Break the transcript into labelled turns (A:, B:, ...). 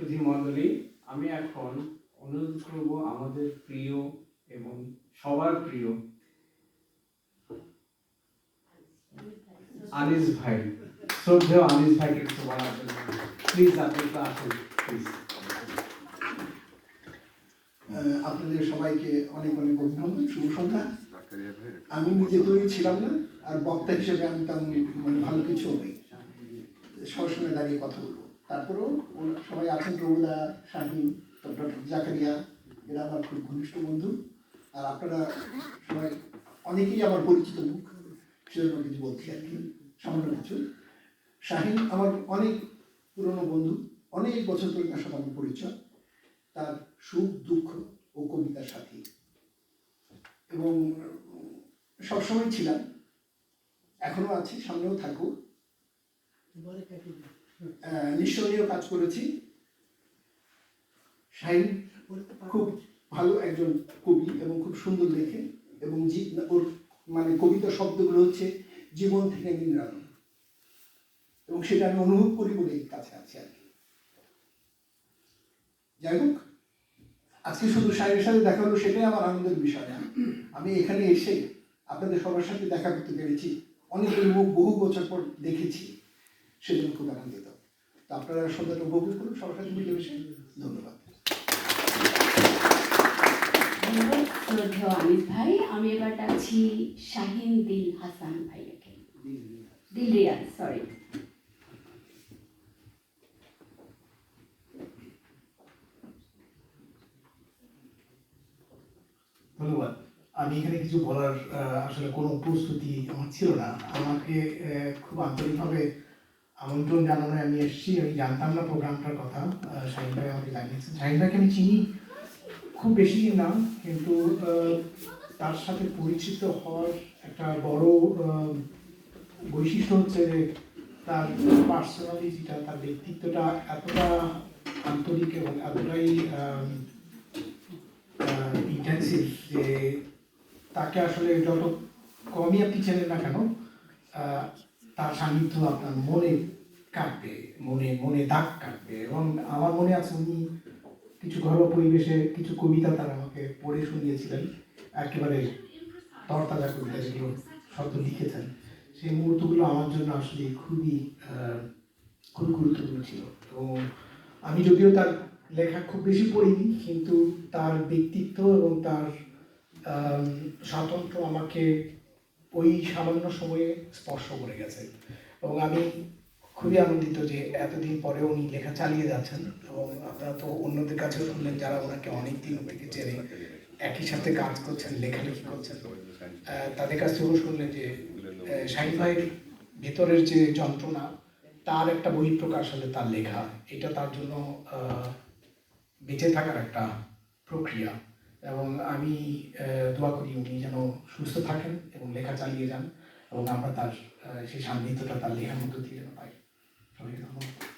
A: সুধী মণ্ডলী, আমি এখন অনুরোধ করব আমাদের প্রিয় এবং সবার প্রিয় আনিস ভাই। শ্রদ্ধেয় আনিস ভাইকে কিছু বলার জন্য। প্লিজ আপনি একটু আসুন প্লিজ
B: আপনাদের সবাইকে অনেক অনেক অভিনন্দন, শুভ সন্ধ্যা। আমি নিজে তৈরি ছিলাম না, আর বক্তা হিসেবে আমি তেমন মানে ভালো কিছু নেই। সবসময় দাঁড়িয়ে কথা বলব। তারপরেও সবাই আছেন প্রভুদা শাহিন ডক্টর জাকারিয়া, এরা আমার খুব ঘনিষ্ঠ বন্ধু। আর আপনারা সবাই অনেকেই আমার পরিচিত মুখ সেজন্য কিছু বলছি আর কি সামান্য কিছু। শাহিন আমার অনেক পুরনো বন্ধু, অনেক বছর ধরে তার সাথে আমার পরিচয়। তার সুখ, দুঃখ ও কবিতার সাথে। এবং সবসময় ছিলাম, এখনও আছি, সামনেও থাকব। নিঃসন্দেহ কাজ করেছি। শাহিন খুব ভালো একজন কবি এবং খুব সুন্দর লেখে এবং ওর মানে কবিতা শব্দগুলো হচ্ছে জীবন থেকে নির্ণয় এবং সেটা আমি অনুভব করি বলে কাছে আছি আর কি। যাই হোক, আজকে শুধু সাহেবের সাথে দেখা হলো সেটাই আমার আনন্দের বিষয় আমি এখানে এসে আপনাদের সবার সাথে দেখা করতে পেরেছি। অনেকের মুখ বহু বছর পর দেখেছি, সেজন্য খুব আনন্দিত। তো আপনারা সন্ধ্যাটা উপভোগ করুন সবার সাথে মিলেমিশে। ধন্যবাদ।
C: ভাই। আমি এবার ডাকছি শাহিন দিল হাসান দিল রিয়াজ সরি
D: ধন্যবাদ। আমি এখানে কিছু বলার আহ, আসলে কোনো প্রস্তুতি আমার ছিল না। আমাকে আহ, খুব আন্তরিকভাবে আমন্ত্রণ জানানোয় আমি এসেছি, আমি জানতাম না প্রোগ্রামটার কথা শাহিন ভাই আমাকে জানিয়েছেন শাহিন ভাইকে আমি চিনি, খুব বেশি না, কিন্তু তার সাথে পরিচিত হওয়ার একটা বড় বৈশিষ্ট্য হচ্ছে যে তার পার্সোনালিটিটা তার ব্যক্তিত্বটা এতটা আন্তরিক এবং এতটাই ইন্টেন্সিভ যে তাকে আসলে যত কমই আপনি চেনেন না কেন তার সান্নিধ্য আপনার মনে কাটবে মনে মনে দাগ কাটবে। এবং আমার মনে আছে উনি কিছু ঘরোয়া পরিবেশে কিছু কবিতা তারা আমাকে পড়ে শুনিয়েছিলেন একেবারে তরতাজা কবিতা যেগুলো শব্দ লিখেছেন। সেই মুহূর্তগুলো আমার জন্য আসলে খুবই খুবই গুরুত্বপূর্ণ ছিল। এবং আমি যদিও তার লেখা খুব বেশি পড়িনি কিন্তু তার ব্যক্তিত্ব এবং তার আম, স্বাতন্ত্র্য আমাকে ওই সামান্য সময়ে স্পর্শ করে গেছে। এবং আমি খুবই আনন্দিত যে এতদিন পরে উনি লেখা চালিয়ে যাচ্ছেন এবং আপনারা তো অন্যদের কাছেও শুনলেন যারা ওনাকে অনেক দিন থেকে চেনে, একই সাথে কাজ করছেন, লেখালেখি করছেন। তাদের কাছ থেকেও শুনলেন যে শাহিন ভাইয়ের ভেতরের যে যন্ত্রণা, তার একটা বহিঃপ্রকাশ হলে তার লেখা, এটা তার জন্য বেঁচে থাকার একটা প্রক্রিয়া। এবং আমি দোয়া করি উনি যেন সুস্থ থাকেন এবং লেখা চালিয়ে যান এবং আমরা তার সেই সান্নিধ্যটা তার লেখার মধ্য দিয়ে যেন পাই। সবাইকে ধন্যবাদ।